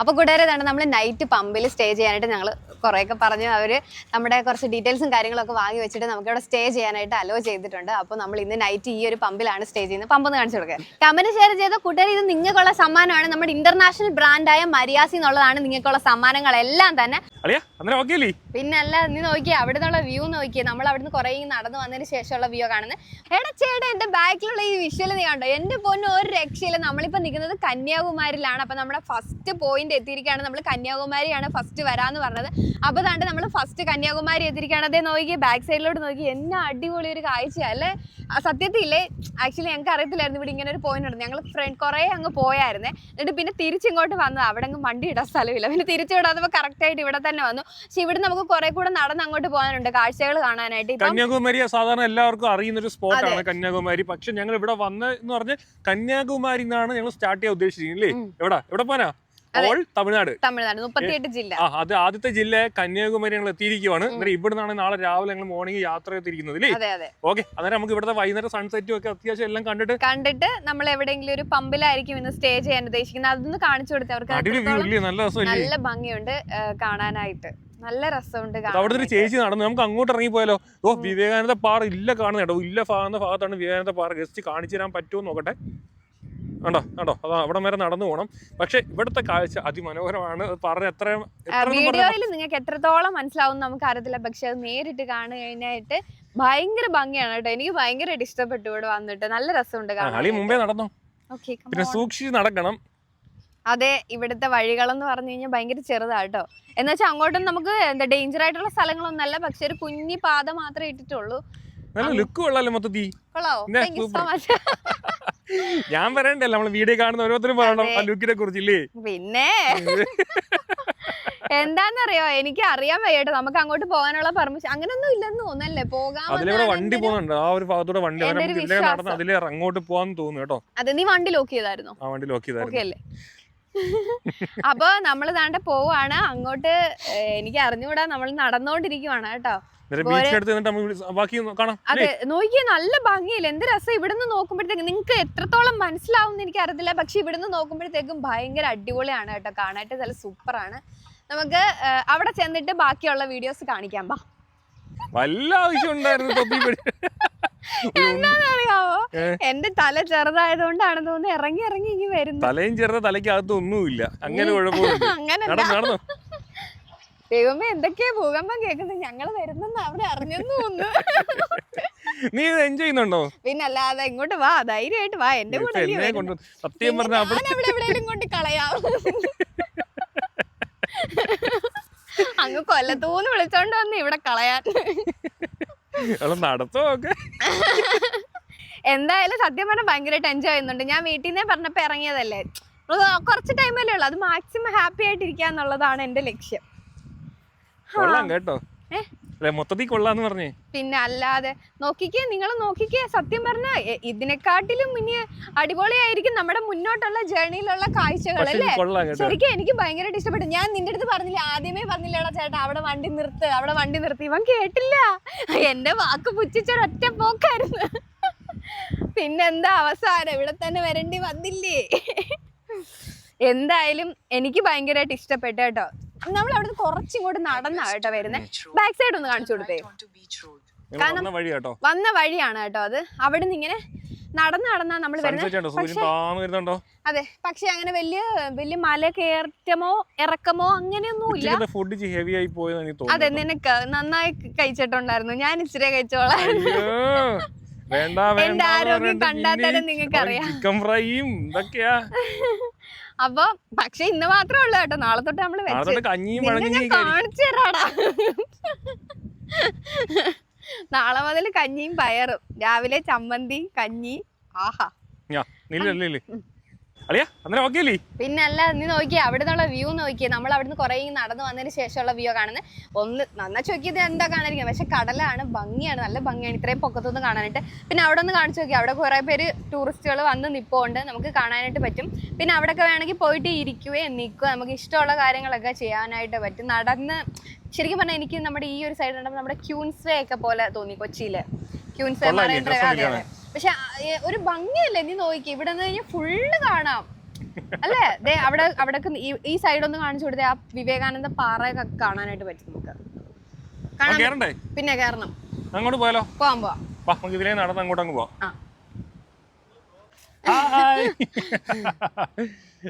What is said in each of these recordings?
അപ്പോൾ കൂട്ടുകാരെ തന്നെ നമ്മൾ നൈറ്റ് പമ്പിൽ സ്റ്റേ ചെയ്യാനായിട്ട് ഞങ്ങൾ കുറേയൊക്കെ പറഞ്ഞു. അവർ നമ്മുടെ കുറച്ച് ഡീറ്റെയിൽസും കാര്യങ്ങളൊക്കെ വാങ്ങി വെച്ചിട്ട് നമുക്ക് ഇവിടെ സ്റ്റേ ചെയ്യാനായിട്ട് അലോ ചെയ്തിട്ടുണ്ട്. അപ്പോൾ നമ്മൾ ഇന്ന് നൈറ്റ് ഈ ഒരു പമ്പിലാണ് സ്റ്റേ ചെയ്യുന്നത്. പമ്പ് ഒന്ന് കാണിച്ചു കൊടുക്കുക കമന്റ് ഷെയർ ചെയ്ത. കൂട്ടുകാർ ഇത് നിങ്ങൾക്കുള്ള സമ്മാനമാണ്. നമ്മുടെ ഇന്റർനാഷണൽ ബ്രാൻഡായ മരിയാസി എന്നുള്ളതാണ് നിങ്ങൾക്കുള്ള സമ്മാനങ്ങളെല്ലാം തന്നെ. പിന്നെ അല്ല നീ നോക്കിയേ അവിടെ നിന്നുള്ള വ്യൂ നോക്കിയേ. നമ്മൾ അവിടുന്ന് കുറേ നടന്നു വന്നതിന് ശേഷമുള്ള വ്യൂ കാണുന്നത് എടാ ചേട്ടാ എന്റെ ബാക്കിലുള്ള ഈ വിഷ്വൽ നീ കണ്ടോ? എന്റെ പൊന്നു ഒരു രക്ഷയില്ല. നമ്മളിപ്പോ നിൽക്കുന്നത് കന്യാകുമാരിയിലാണ്. അപ്പൊ നമ്മുടെ ഫസ്റ്റ് പോയിന്റ് എത്തിയിരിക്കുകയാണ്. നമ്മൾ കന്യാകുമാരിയാണ് ഫസ്റ്റ് വരാന്ന് പറഞ്ഞത്. അപ്പൊ താണ്ട് നമ്മൾ ഫസ്റ്റ് കന്യാകുമാരി എത്തിയിരിക്കുകയാണ്. അതേ നോക്കി ബാക്ക് സൈഡിലോട്ട് നോക്കി. എന്നാ അടിപൊളി ഒരു കാഴ്ച അല്ലേ? സത്യത്തിൽ സത്യത്തില്ലേ ആക്ച്വലി ഞങ്ങൾക്ക് അറിയത്തില്ലായിരുന്നു ഇവിടെ ഇങ്ങനെ ഒരു പോയിന്റ് ഉണ്ട് ഞങ്ങൾ ഫ്രണ്ട് കുറേ അങ്ങ് പോയായിരുന്നേ. എന്നിട്ട് പിന്നെ തിരിച്ചിങ്ങോട്ട് വന്നത്. അവിടെ അങ്ങ് വണ്ടി ഇടാൻ സ്ഥലമില്ല. പിന്നെ തിരിച്ചു വിടാതെ കറക്റ്റ് ആയിട്ട് ഇവിടെ തന്നെ വന്നു. പക്ഷെ ഇവിടെ നമുക്ക് കുറെ കൂടെ നടന്ന് അങ്ങോട്ട് പോകാനുണ്ട് കാഴ്ചകൾ കാണാനായിട്ട്. കന്യാകുമാരി സാധാരണ എല്ലാവർക്കും അറിയുന്ന ഒരു സ്പോട്ട് ആണ് കന്യാകുമാരി. പക്ഷെ ഞങ്ങൾ ഇവിടെ വന്ന എന്ന് പറഞ്ഞ കന്യാകുമാരി എന്നാണ് ഞങ്ങൾ സ്റ്റാർട്ട് ചെയ്യാൻ ഉദ്ദേശിച്ചിരിക്കുന്നത് അല്ലേ എവിടെ? എവിടെ പോനാ? ഓൾ തമിഴ്നാട്. തമിഴ്നാട് മുപ്പത്തിയെട്ട് ജില്ല. ആ അത് ആദ്യത്തെ ജില്ല കന്യാകുമാരി ഞങ്ങൾ എത്തിയിരിക്കുവാണ്. അന്നേരം ഇവിടെ നിന്നാണ് നാളെ രാവിലെ ഞങ്ങൾ മോർണിംഗ് യാത്ര ചെയ്തിരിക്കുന്നത് അല്ലേ ഓക്കെ അന്നേരം നമുക്ക് ഇവിടുത്തെ വൈകുന്നേരം സൺസെറ്റും ഒക്കെ അത്യാവശ്യം എല്ലാം കണ്ടിട്ട് കണ്ടിട്ട് നമ്മൾ എവിടെയെങ്കിലും ഒരു പമ്പിലായിരിക്കും ഇന്ന് സ്റ്റേ ചെയ്യാൻ ഉദ്ദേശിക്കുന്നത്. അതൊന്ന് കാണിച്ചു കൊടുത്തേ അവർക്ക് നല്ല നല്ല ഭംഗിയുണ്ട് കാണാനായിട്ട്. നല്ല രസമുണ്ട് അവിടെ ഒരു ചേച്ചി നടന്നു. നമുക്ക് അങ്ങോട്ട് ഇറങ്ങി പോയാലോ ഓ വിവേകാനന്ദ പാറ ഇല്ല കാണുന്ന കേട്ടോ. ഇല്ല ഭാഗന്ന ഭാഗത്താണ് വിവേകാനന്ദ പാറ. ഗസ്റ്റ് കാണിച്ചു തരാൻ പറ്റുമോ നോക്കട്ടെ. കണ്ടോ? കണ്ടോ? അതാ അവിടെ വരെ നടന്നു പോകണം പക്ഷെ ഇവിടുത്തെ കാഴ്ച അതിമനോഹരമാണ്. അത് പറഞ്ഞ എത്ര എത്ര എന്ന് വീഡിയോയിൽ നിങ്ങൾക്ക് എത്രത്തോളം മനസ്സിലാവും നമുക്ക് അറിയത്തില്ല പക്ഷെ അത് നേരിട്ട് കാണു കഴിഞ്ഞായിട്ട് ഭയങ്കര ഭംഗിയാണ് കേട്ടോ. എനിക്ക് ഭയങ്കരമായിട്ട് ഇഷ്ടപ്പെട്ടു ഇവിടെ വന്നിട്ട്. നല്ല രസമുണ്ട് കളി അളി മുമ്പേ നടന്നോ? പിന്നെ സൂക്ഷിച്ച് നടക്കണം. അതെ ഇവിടുത്തെ വഴികളെന്ന് പറഞ്ഞു കഴിഞ്ഞാൽ ഭയങ്കര ചെറുതാട്ടോ കേട്ടോ. എന്നുവെച്ചാൽ അങ്ങോട്ടും നമുക്ക് എന്താ ഡേഞ്ചർ ആയിട്ടുള്ള സ്ഥലങ്ങളൊന്നല്ല പക്ഷെ ഒരു കുഞ്ഞി പാത മാത്രമേ ഇട്ടിട്ടുള്ളൂ. നല്ല ലുക്ക് കൊള്ളാലോ മൊത്തത്തി ഞാൻ പറയണ്ടല്ലോ നമ്മൾ വീഡിയോ കാണുന്ന ഓരോരുത്തരും പറയണം ആ ലുക്കിനെ കുറിച്ചില്ലേ? പിന്നെ. എന്താന്നറിയോ? എനിക്ക് അറിയാൻ വയ്യട്ടോ. നമുക്ക് അങ്ങോട്ട് പോകാനുള്ള പെർമിഷൻ അങ്ങനൊന്നും ഇല്ലെന്ന് തോന്നല്ലേ പോകാൻ അതിലൂടെ വണ്ടി പോകുന്നുണ്ട്. ആ ഒരു ഭാഗത്തൂടെ വണ്ടി. നടന്ന് അതിലേ അങ്ങോട്ട് പോകാൻ തോന്നുന്നു കേട്ടോ. അത് നീ വണ്ടി ലോക്ക് ചെയ്തായിരുന്നോ? ആ വണ്ടി ലോക്ക് ചെയ്തായിരുന്നു. അപ്പൊ നമ്മൾ താണ്ടെ പോവാണ്. അങ്ങോട്ട് എനിക്ക് അറിഞ്ഞുകൂടാ നമ്മൾ നടന്നുകൊണ്ടിരിക്കുവാണ് കേട്ടോ. അതെ നോക്കിയേ നല്ല ഭംഗിയില്ല? എന്ത് രസം ഇവിടുന്ന് നോക്കുമ്പോഴത്തേക്ക്. നിങ്ങൾക്ക് എത്രത്തോളം മനസ്സിലാവും എനിക്ക് അറിയത്തില്ല. പക്ഷെ ഇവിടുന്ന് നോക്കുമ്പോഴത്തേക്കും ഭയങ്കര അടിപൊളിയാണ് കേട്ടോ. കാണാനായിട്ട് നല്ല സൂപ്പറാണ്. നമുക്ക് അവിടെ ചെന്നിട്ട് ബാക്കിയുള്ള വീഡിയോസ് കാണിക്കാം. ബാ. വല്ല ആവശ്യം ഉണ്ടായിരുന്നു എന്താണെന്നറിയാവോ? എന്റെ തല ചെറുതായതുകൊണ്ടാണ് തോന്നുന്നു. ഇറങ്ങി ഇറങ്ങി ഇങ്ങനെ വരുന്നത് തലയും ചെറുത തലയ്ക്കകത്ത് ഒന്നുമില്ല അങ്ങനെ അങ്ങനെ ദൈവമേ എന്തൊക്കെയാ ഭൂകമ്പം കേൾക്കുന്നത്? ഞങ്ങൾ വരുന്നെന്ന് അവിടെ അറിഞ്ഞെന്ന് തോന്നുന്നു. നീ എൻജോയ് ചെയ്യുന്നുണ്ടോ? പിന്നെ അല്ലാതെ ഇങ്ങോട്ട് വാ ധൈര്യമായിട്ട് വാ. എന്റെ കൂടെ സത്യം പറഞ്ഞാൽ എവിടെയെങ്കിലും കൊണ്ട് കളയാം. അങ്ങ് കൊല്ലത്തൂന്ന് വിളിച്ചോണ്ട് വന്ന് ഇവിടെ കളയാൻ. നടത്തോ ഒക്കെ. എന്തായാലും സത്യം പറഞ്ഞാൽ ഭയങ്കരമായിട്ട് എൻജോയ് ചെയ്യുന്നുണ്ട് ഞാൻ വീട്ടിൽ നിന്നേ പറഞ്ഞപ്പോ ഇറങ്ങിയതല്ലേ. കുറച്ച് ടൈമല്ലേ ഉള്ളൂ. അത് മാക്സിമം ഹാപ്പി ആയിട്ടിരിക്കുക എന്നുള്ളതാണ് എന്റെ ലക്ഷ്യം. കേട്ടോ? അല്ലെ? മൊത്തത്തിൽ കൊള്ളാന്ന് പറഞ്ഞേ. പിന്നെ അല്ലാതെ നോക്കിക്കേ നിങ്ങൾ നോക്കിക്കേ സത്യം പറഞ്ഞ ഇതിനെക്കാട്ടിലും ഇനി അടിപൊളിയായിരിക്കും നമ്മുടെ മുന്നോട്ടുള്ള ജേണിയിലുള്ള കാഴ്ചകൾ അല്ലേ? ശരിക്കും എനിക്ക് ഭയങ്കരമായിട്ട് ഇഷ്ടപ്പെട്ടു. ഞാൻ നിന്റെ അടുത്ത് പറഞ്ഞില്ല ആദ്യമേ പറഞ്ഞില്ലടാ ചേട്ടാ അവിടെ വണ്ടി നിർത്ത് അവിടെ വണ്ടി നിർത്തി. ഇവൻ കേട്ടില്ല. എന്റെ വാക്ക് പുച്ഛിച്ചൊരൊറ്റ പോക്കായിരുന്നു. പിന്നെന്താ അവസാനം? ഇവിടെ തന്നെ വരേണ്ടി വന്നില്ലേ? എന്തായാലും എനിക്ക് ഭയങ്കരമായിട്ട് ഇഷ്ടപ്പെട്ടു കേട്ടോ. നമ്മൾ അവിടുന്ന് കുറച്ചിങ്ങോട്ട് നടന്നാ കേട്ടോ വരുന്നത് ബാക്ക് സൈഡ് ഒന്ന് കാണിച്ചു കൊടുത്തേ. കാരണം വന്ന വന്ന വഴിയാണ് കേട്ടോ അത്. അവിടെ നിന്ന് ഇങ്ങനെ നടന്ന് നടന്നാ നമ്മൾ വരുന്നത് അതെ. പക്ഷെ അങ്ങനെ വലിയ വലിയ മല കയറ്റമോ ഇറക്കമോ അങ്ങനെയൊന്നും ഇല്ല. ഫുഡ് ഹെവി ആയി പോയെന്ന് അതെ നിനക്ക് നന്നായി കഴിച്ചിട്ടുണ്ടായിരുന്നു. ഞാൻ ഇച്ചിരി കഴിച്ചോളാം. അയ്യോ വേണ്ട എന്റെ വേണ്ട ആരോഗ്യം കണ്ടാൽ നിങ്ങൾക്ക് അറിയാം ചിക്കൻ ഫ്രൈയും ഇതൊക്കെയാ. അപ്പൊ പക്ഷെ ഇന്ന് മാത്രമേ ഉള്ളൂ കേട്ടോ. നാളെ തൊട്ട് നമ്മൾ ഞാൻ കാണിച്ചു തരാടാ. നാളെ മുതൽ കഞ്ഞിയും പയറും. രാവിലെ ചമ്മന്തി കഞ്ഞി ആഹാ. അളിയാ അങ്ങനെ ഓക്കെ അല്ലേ? പിന്നെ അല്ല നീ നോക്കിയേ അവിടെ നിന്നുള്ള വ്യൂ നോക്കിയേ. നമ്മൾ അവിടുന്ന് നിന്ന് ഇങ്ങ് നടന്നു വന്നതിന് ശേഷമുള്ള വ്യൂ കാണുന്നത് ഒന്ന് നന്നാ ചോദിക്കിയത് എന്താ കാണാനിരിക്കുക പക്ഷെ കടലാണ് ഭംഗിയാണ് നല്ല ഭംഗിയാണ്. ഇത്രയും പൊക്കത്തൊന്ന് കാണാനായിട്ട്. പിന്നെ അവിടെ ഒന്ന് കാണിച്ചു നോക്കി അവിടെ കുറെ പേര് ടൂറിസ്റ്റുകൾ വന്ന് നിപ്പോണ്ട്. നമുക്ക് കാണാനായിട്ട് പറ്റും. പിന്നെ അവിടെയൊക്കെ വേണമെങ്കിൽ പോയിട്ട് ഇരിക്കുകയും നിൽക്കുക. നമുക്ക് ഇഷ്ടമുള്ള കാര്യങ്ങളൊക്കെ ചെയ്യാനായിട്ട് പറ്റും. നടന്ന് ശരിക്കും പറഞ്ഞാൽ എനിക്ക് നമ്മുടെ ഈ ഒരു സൈഡ് ഉണ്ടപ്പോൾ നമ്മുടെ ക്യൂൻസ് വേ ഒക്കെ പോലെ തോന്നി കൊച്ചിയിൽ ക്യൂൻസ് വേ പക്ഷെ ഒരു ഭംഗിയല്ലേ നീ നോക്കി ഇവിടെ നിന്ന് കഴിഞ്ഞാൽ ഫുള്ള് കാണാം. അല്ലേ? ദേ അവിടെ അവിടെ ഈ സൈഡ് ഒന്ന് കാണിച്ചു കൊടുത്തേ ആ വിവേകാനന്ദ പാറയൊക്കെ കാണാനായിട്ട് പറ്റും നമുക്ക്. കാണാൻ പിന്നെ കേറണം. അങ്ങോട്ട് പോയാലോ? പോവാൻ പോവാം. നമുക്ക് ഇതിലേ നടന്ന് അങ്ങോട്ട് അങ്ങ് പോവാം. ആ. ഹായ്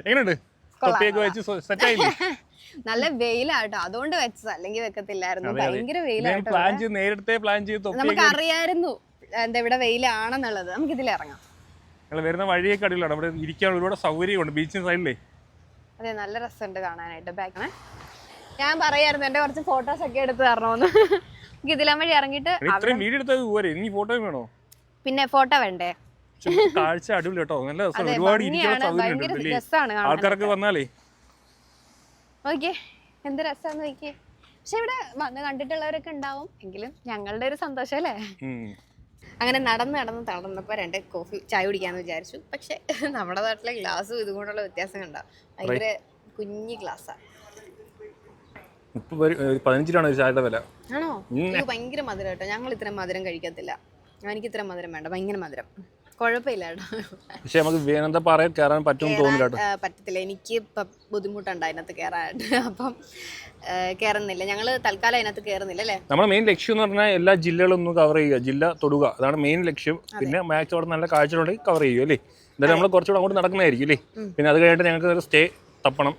എങ്ങനെയുണ്ട്? തൊപ്പിയൊക്കെ വെച്ച് സെറ്റ് ആയില്ലേ? നല്ല വെയിലാട്ടോ. അതുകൊണ്ട് വെച്ചത്. അല്ലെങ്കിൽ വെക്കത്തില്ലായിരുന്നു. ഭയങ്കര വെയിലാട്ടോ പ്ലാൻ ചെയ്ത് നേരത്തെ പ്ലാൻ ചെയ്ത് നമുക്ക് അറിയായിരുന്നു എന്താ ഇവിടെ വെയിലാണെന്നുള്ളത് നമുക്ക് ഇതിൽ ഇറങ്ങാം. നിങ്ങൾ വരുന്ന വഴിയൊക്കെ അടിയിലാണ്. അവിടെ ഇരിക്കാൻ ഒരുപാട് സൗകര്യമുണ്ട്. ബീച്ചിന് സൈഡിലേ. അതെ നല്ല രസമുണ്ട് കാണാനായിട്ട്. ബാക്ക് ഞാൻ പറയായിരുന്നു എന്റെ കുറച്ച് ഫോട്ടോസ് ഒക്കെ എടുത്ത് തരണമെന്ന്. നമുക്ക് ഇതിലാൻ വഴി ഇറങ്ങിയിട്ട് ഇത്രയും വീഡിയോ എടുത്തത് പോരെ? ഇനി ഫോട്ടോ വേണോ? പിന്നെ ഫോട്ടോ വേണ്ടേ? കാഴ്ച അടിപൊളി കേട്ടോ. നല്ല രസം ഒരുപാട് ഇരിക്കാൻ സൗകര്യം ആൾക്കാരൊക്കെ വന്നാലേ. ഓക്കെ എന്ത് രസാന്ന് നോക്കിയേ. പക്ഷെ ഇവിടെ വന്ന് കണ്ടിട്ടുള്ളവരൊക്കെ ഉണ്ടാവും. എങ്കിലും ഞങ്ങളുടെ ഒരു സന്തോഷം അല്ലേ. അങ്ങനെ നടന്ന് നടന്ന് തളർന്നപ്പോൾ രണ്ട് കോഫി ചായ കുടിക്കാന്ന് വിചാരിച്ചു. പക്ഷെ നമ്മുടെ നാട്ടിലെ ഗ്ലാസ്സും ഇതുകൊണ്ടുള്ള വ്യത്യാസം കണ്ടോ. ഭയങ്കര കുഞ്ഞി ഗ്ലാസ്സാണ് ഒരു- ചായയുടെ വില. ആണോ? ഭയങ്കര മധുരം കേട്ടോ. ഞങ്ങൾ ഇത്രയും മധുരം കഴിക്കത്തില്ല. എനിക്ക് ഇത്രയും മധുരം വേണ്ട. ഭയങ്കര മധുരം. കുഴപ്പമില്ല പക്ഷെ നമുക്ക് വേനന്ത പാറയിൽ കയറാൻ പറ്റും തോന്നില്ല പറ്റത്തില്ല. എനിക്ക് ഇപ്പം ബുദ്ധിമുട്ടുണ്ട് അതിനകത്ത് കയറാനായിട്ട്. അപ്പം കയറുന്നില്ല. ഞങ്ങൾ തൽക്കാലം അതിനകത്ത് കയറുന്നില്ല അല്ലേ? നമ്മുടെ മെയിൻ ലക്ഷ്യം എന്ന് പറഞ്ഞാൽ എല്ലാ ജില്ലകളും ഒന്ന് കവർ ചെയ്യുക. ജില്ല തൊടുക. അതാണ് മെയിൻ ലക്ഷ്യം. പിന്നെ മാക്സ് അവിടെ നല്ല കാഴ്ചകളുണ്ടെങ്കിൽ കവർ ചെയ്യുക അല്ലേ? എന്തായാലും നമ്മൾ കുറച്ചുകൂടെ അങ്ങോട്ട് നടക്കുന്നതായിരിക്കും അല്ലേ? പിന്നെ അത് കഴിഞ്ഞിട്ട് ഞങ്ങൾക്ക് സ്റ്റേ തപ്പണം.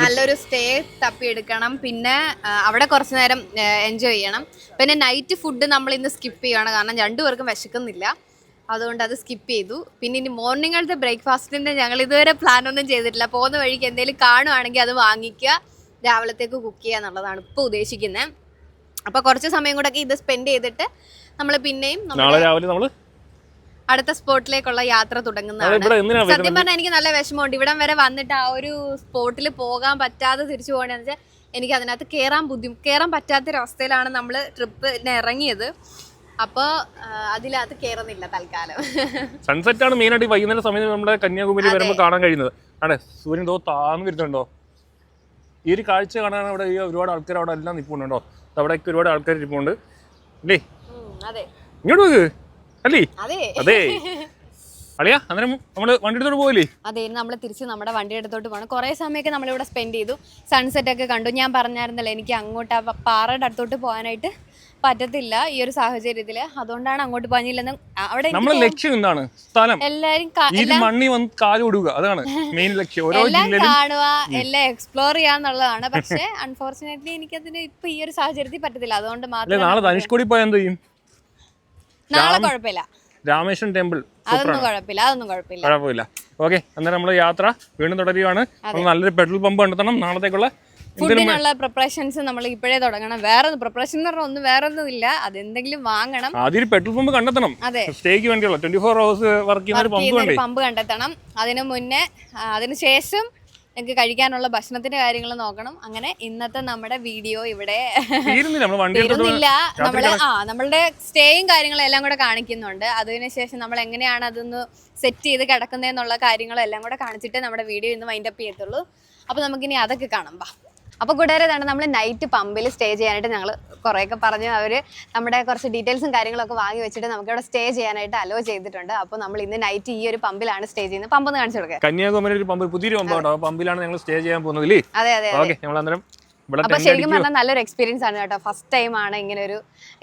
നല്ലൊരു സ്റ്റേ തപ്പിയെടുക്കണം. പിന്നെ അവിടെ കുറച്ചു നേരം എൻജോയ് ചെയ്യണം. പിന്നെ നൈറ്റ് ഫുഡ് നമ്മൾ ഇന്ന് സ്കിപ്പ് ചെയ്യണം കാരണം രണ്ടുപേർക്കും വിശക്കുന്നില്ല. അതുകൊണ്ട് അത് സ്കിപ്പ് ചെയ്തു. പിന്നെ ഇനി മോർണിംഗിലത്തെ ബ്രേക്ക്ഫാസ്റ്റിന്റെ ഞങ്ങൾ ഇതുവരെ പ്ലാൻ ഒന്നും ചെയ്തിട്ടില്ല. പോകുന്ന വഴിക്ക് എന്തെങ്കിലും കാണുവാണെങ്കിൽ അത് വാങ്ങിക്കുക. രാവിലത്തേക്ക് കുക്ക് ചെയ്യുക എന്നുള്ളതാണ് ഇപ്പോൾ ഉദ്ദേശിക്കുന്നത് അപ്പോൾ കുറച്ച് സമയം കൂടെ ഇത് സ്പെൻഡ് ചെയ്തിട്ട് നമ്മൾ പിന്നെയും നാളെ രാവിലെ നമ്മൾ അടുത്ത സ്പോട്ടിലേക്കുള്ള യാത്ര തുടങ്ങുന്നതാണ്. സത്യം പറഞ്ഞാൽ എനിക്ക് നല്ല വിഷമമുണ്ട്. ഇവിടം വരെ വന്നിട്ട് ആ ഒരു സ്പോട്ടിൽ പോകാൻ പറ്റാതെ തിരിച്ചു പോകണമെന്ന് വെച്ചാൽ എനിക്ക് അതിനകത്ത് കയറാൻ ബുദ്ധിമുട്ട് കയറാൻ പറ്റാത്തൊരവസ്ഥയിലാണ് നമ്മൾ ട്രിപ്പിന് ഇറങ്ങിയത്. അപ്പോൾ അതിനകത്ത് കയറുന്നില്ല തൽക്കാലം. സൺസെറ്റ് ആണ് മെയിൻ ആയിട്ട് വൈകുന്നേരം സമയത്ത് നമ്മുടെ കന്യാകുമാരി വരുമ്പോൾ കാണാൻ കഴിയുന്നത്. ആണ് സൂര്യൻ എന്തോ താന്ന് വരുന്നുണ്ടോ ഈ ഒരു കാഴ്ച കാണാൻ അവിടെ ഈ ഒരുപാട് ആൾക്കാർ അവിടെ എല്ലാം നിൽപ്പുണ്ടോ അവിടെയൊക്കെ ഒരുപാട് ആൾക്കാർ ഇരിപ്പുണ്ട്. അല്ലേ ഇങ്ങോട്ട് നോക്ക്. അല്ലേ? അതെ. അളിയാ അന്നേരം നമ്മൾ വണ്ടി എടുത്തോട്ട് പോകില്ലേ അതെ നമ്മൾ തിരിച്ച് നമ്മുടെ വണ്ടി എടുത്തോട്ട് പോകണം കുറേ സമയമൊക്കെ നമ്മളിവിടെ സ്പെൻഡ് ചെയ്തു. സൺസെറ്റ് ഒക്കെ കണ്ടു. ഞാൻ പറഞ്ഞായിരുന്നല്ലോ എനിക്ക് അങ്ങോട്ട് ആ പാറയുടെ അടുത്തോട്ട് പോകാനായിട്ട് പറ്റത്തില്ല ഈ ഒരു സാഹചര്യത്തിൽ അതുകൊണ്ടാണ് അങ്ങോട്ട് പോകാനില്ലെന്ന് അവിടെ നമ്മുടെ ലക്ഷ്യം എന്താണ്? സ്ഥലം. എല്ലാരും മണ്ണി വന്ന് കാൽ കൊടുക്കുക. അതാണ് മെയിൻ ലക്ഷ്യം. ഓരോ എല്ലാം കാണുക എല്ലാം എക്സ്പ്ലോർ ചെയ്യാന്നുള്ളതാണ് പക്ഷെ അൺഫോർച്ചുനേറ്റ്ലി എനിക്കതിന് ഇപ്പൊ ഈ ഒരു സാഹചര്യത്തിൽ പറ്റത്തില്ല. അതുകൊണ്ട് മാത്രം നാളെ ധനുഷ്കോടി പോയാൽ എന്ത് ചെയ്യും? നാളെ കുഴപ്പമില്ല. രാമേശ്വരം ടെമ്പിൾ. അതൊന്നും കുഴപ്പമില്ല അതൊന്നും കുഴപ്പമില്ല. കുഴപ്പമില്ല. ഓക്കെ അന്നേരം നമ്മൾ യാത്ര വീണ്ടും തുടരുകയാണ്. നല്ലൊരു പെട്രോൾ പമ്പ് കണ്ടെത്തണം. നാളത്തേക്കുള്ള ഫുഡിനുള്ള പ്രിപ്പറേഷൻസ് നമ്മൾ ഇപ്പോഴേ തുടങ്ങണം. വേറെ പ്രിപ്പറേഷൻ എന്ന് പറഞ്ഞാൽ ഒന്നും വേറെ ഒന്നും ഇല്ല അതെന്തെങ്കിലും വാങ്ങണം. ആദ്യം പെട്രോൾ പമ്പ് കണ്ടെത്തണം. അതെ. സ്റ്റേക്ക് വേണ്ടിയുള്ള. ട്വന്റി ഫോർ ഹവേഴ്സ് വർക്ക് ചെയ്യുന്ന ഒരു പമ്പ് കണ്ടെത്തണം. അതിനു മുന്നേ ആ, എനിക്ക് കഴിക്കാനുള്ള ഭക്ഷണത്തിന്റെ കാര്യങ്ങൾ നോക്കണം. അങ്ങനെ ഇന്നത്തെ നമ്മുടെ വീഡിയോ ഇവിടെ തീരുന്നില്ല. തീരുന്നില്ല. നമ്മൾ ആ നമ്മളുടെ സ്റ്റേയും കാര്യങ്ങളും എല്ലാം കൂടെ കാണിക്കുന്നുണ്ട്. അതിനുശേഷം നമ്മൾ എങ്ങനെയാണ് അതൊന്ന് സെറ്റ് ചെയ്ത് കിടക്കുന്നതെന്നുള്ള കാര്യങ്ങളെല്ലാം കൂടെ കാണിച്ചിട്ട് നമ്മുടെ വീഡിയോ ഇന്ന് വൈൻഡപ്പ് ചെയ്യത്തുള്ളൂ. അപ്പൊ നമുക്കിനി അതൊക്കെ കാണാം. ബാ അപ്പോൾ കൂട്ടുകാരെ ഇതാണ് നമ്മൾ നൈറ്റ് പമ്പിൽ സ്റ്റേ ചെയ്യാനായിട്ട് ഞങ്ങൾ കുറേയൊക്കെ പറഞ്ഞു. അവർ നമ്മുടെ കുറച്ച് ഡീറ്റെയിൽസും കാര്യങ്ങളൊക്കെ വാങ്ങി വെച്ചിട്ട് നമുക്ക് ഇവിടെ സ്റ്റേ ചെയ്യാനായിട്ട് അലോ ചെയ്തിട്ടുണ്ട്. അപ്പോൾ നമ്മൾ ഇന്ന് നൈറ്റ് ഈ ഒരു പമ്പിലാണ് സ്റ്റേ ചെയ്യുന്നത്. പമ്പ് കാണിച്ചു കൊടുക്കുക കന്യാകുമാരി ഒരു പമ്പ് പുതിയൊരു പമ്പാണ് പമ്പിലാണ് ഞങ്ങൾ സ്റ്റേ ചെയ്യാൻ പോകുന്നത് അതെ അതെ ഓക്കെ നമ്മൾ അന്നേരം അപ്പൊ ശരിക്കും പറഞ്ഞാൽ നല്ലൊരു എക്സ്പീരിയൻസ് ആണ് കേട്ടോ. ഫസ്റ്റ് ടൈം ആണ് ഇങ്ങനെ ഒരു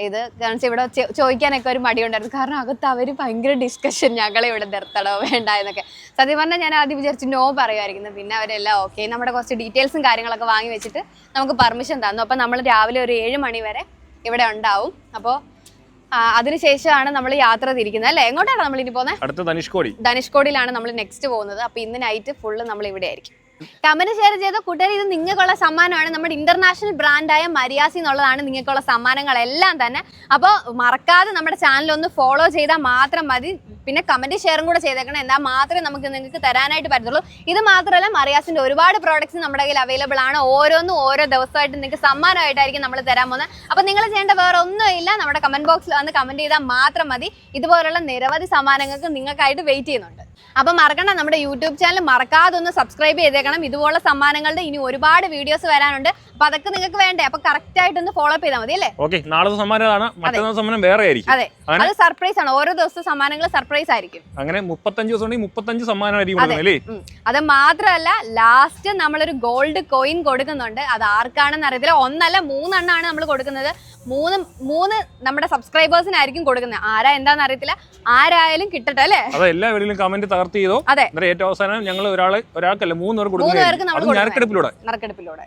ഇത്. കാരണം ഇവിടെ ചോദിക്കാനൊക്കെ ഒരു മടി ഉണ്ടായിരുന്നു. കാരണം അകത്ത് അവർ ഭയങ്കര ഡിസ്കഷൻ ഞങ്ങളെ ഇവിടെ നിർത്തണോ വേണ്ട എന്നൊക്കെ. സത്യം പറഞ്ഞാൽ ഞാൻ ആദ്യം വിചാരിച്ചു നോ പറയുമായിരിക്കുന്നത് പിന്നെ അവരെല്ലാം ഓക്കെ നമ്മുടെ കുറച്ച് ഡീറ്റെയിൽസും കാര്യങ്ങളൊക്കെ വാങ്ങി വെച്ചിട്ട് നമുക്ക് പെർമിഷൻ തന്നു. അപ്പം നമ്മൾ രാവിലെ ഒരു ഏഴ് മണി വരെ ഇവിടെ ഉണ്ടാവും. അപ്പോൾ അതിനുശേഷമാണ് നമ്മൾ യാത്ര തിരിക്കുന്നത് അല്ലേ? എങ്ങോട്ടാണ് നമ്മൾ ഇനി പോകുന്നത് ധനുഷ്കോടി. ധനുഷ്കോടിയിലാണ് നമ്മൾ നെക്സ്റ്റ് പോകുന്നത്. അപ്പൊ ഇന്ന് നൈറ്റ് ഫുള്ള് നമ്മൾ ഇവിടെ ആയിരിക്കും. കമന്റ് ഷെയർ ചെയ്ത കൂട്ടുകാർ ഇത് നിങ്ങൾക്കുള്ള സമ്മാനമാണ്. നമ്മുടെ ഇന്റർനാഷണൽ ബ്രാൻഡായ മരിയാസി എന്നുള്ളതാണ് നിങ്ങൾക്കുള്ള സമ്മാനങ്ങളെല്ലാം തന്നെ. അപ്പോൾ മറക്കാതെ നമ്മുടെ ചാനൽ ഒന്ന് ഫോളോ ചെയ്താൽ മാത്രം മതി. പിന്നെ കമന്റ് ഷെയറും കൂടെ ചെയ്തേക്കണം. എന്നാൽ മാത്രമേ നമുക്ക് നിങ്ങൾക്ക് തരാനായിട്ട് പറ്റത്തുള്ളൂ. ഇത് മാത്രമല്ല മറിയാസിന്റെ ഒരുപാട് പ്രോഡക്ട്സ് നമ്മുടെ കയ്യിൽ അവൈലബിൾ ആണ്. ഓരോന്നും ഓരോ ദിവസമായിട്ട് നിങ്ങൾക്ക് സമ്മാനമായിട്ടായിരിക്കും നമ്മൾ തരാൻ പോകുന്നത്. അപ്പൊ നിങ്ങൾ ചെയ്യേണ്ട വേറെ ഒന്നുമില്ല നമ്മുടെ കമന്റ് ബോക്സിൽ വന്ന് കമന്റ് ചെയ്താൽ മാത്രം മതി. ഇതുപോലുള്ള നിരവധി സമ്മാനങ്ങൾക്ക് നിങ്ങൾക്കായിട്ട് വെയിറ്റ് ചെയ്യുന്നുണ്ട്. അപ്പൊ മറക്കണ്ട നമ്മുടെ യൂട്യൂബ് ചാനൽ മറക്കാതെ ഒന്ന് സബ്സ്ക്രൈബ് ചെയ്തേക്കണം. ഇതുപോലുള്ള സമ്മാനങ്ങളുടെ ഇനി ഒരുപാട് വീഡിയോസ് വരാനുണ്ട്. അപ്പൊ അതൊക്കെ നിങ്ങൾക്ക് വേണ്ടേ? അപ്പൊ കറക്റ്റ് ആയിട്ട് ഒന്ന് ഫോളോ അപ്പ് ചെയ്താൽ മതി അല്ലേ? ഓക്കെ നാളത്തെ സമ്മാനമാണ് മറ്റന്നാൾ സമ്മാനം വേറെ ആയിരിക്കും അതെ അത് സർപ്രൈസ് ആണ്. ഓരോ ദിവസത്തെ സമ്മാനങ്ങൾ സർപ്രൈസ് പ്രൈസ് ആയിരിക്കും. അങ്ങനെ മുപ്പത്തഞ്ച് ദിവസം ഉണ്ടെങ്കിൽ മുപ്പത്തഞ്ച് സമ്മാനമായിരിക്കും അല്ലേ. അത് മാത്രമല്ല ലാസ്റ്റ് നമ്മളൊരു ഗോൾഡ് കോയിൻ കൊടുക്കുന്നുണ്ട്. അത് ആർക്കാണെന്ന് അറിയത്തില്ല. ഒന്നല്ല മൂന്നെണ്ണാണ് നമ്മൾ കൊടുക്കുന്നത്. മൂന്ന് മൂന്ന് നമ്മുടെ സബ്സ്ക്രൈബേഴ്സിനായിരിക്കും കൊടുക്കുന്നത്. ആരാ എന്താന്ന് അറിയത്തില്ല. ആരായാലും കിട്ടട്ടെ അല്ലേ? അതെ എല്ലാ വീട്ടിലും കമന്റ് തകർത്ത് ചെയ്തോ. അതെ. ഏറ്റവും അവസാനം ഞങ്ങൾ ഒരാൾ ഒരാൾക്കല്ല മൂന്ന് പേർ മൂന്ന് പേർക്ക് നമ്മൾ അത് നറുക്കെടുപ്പിലൂടെ.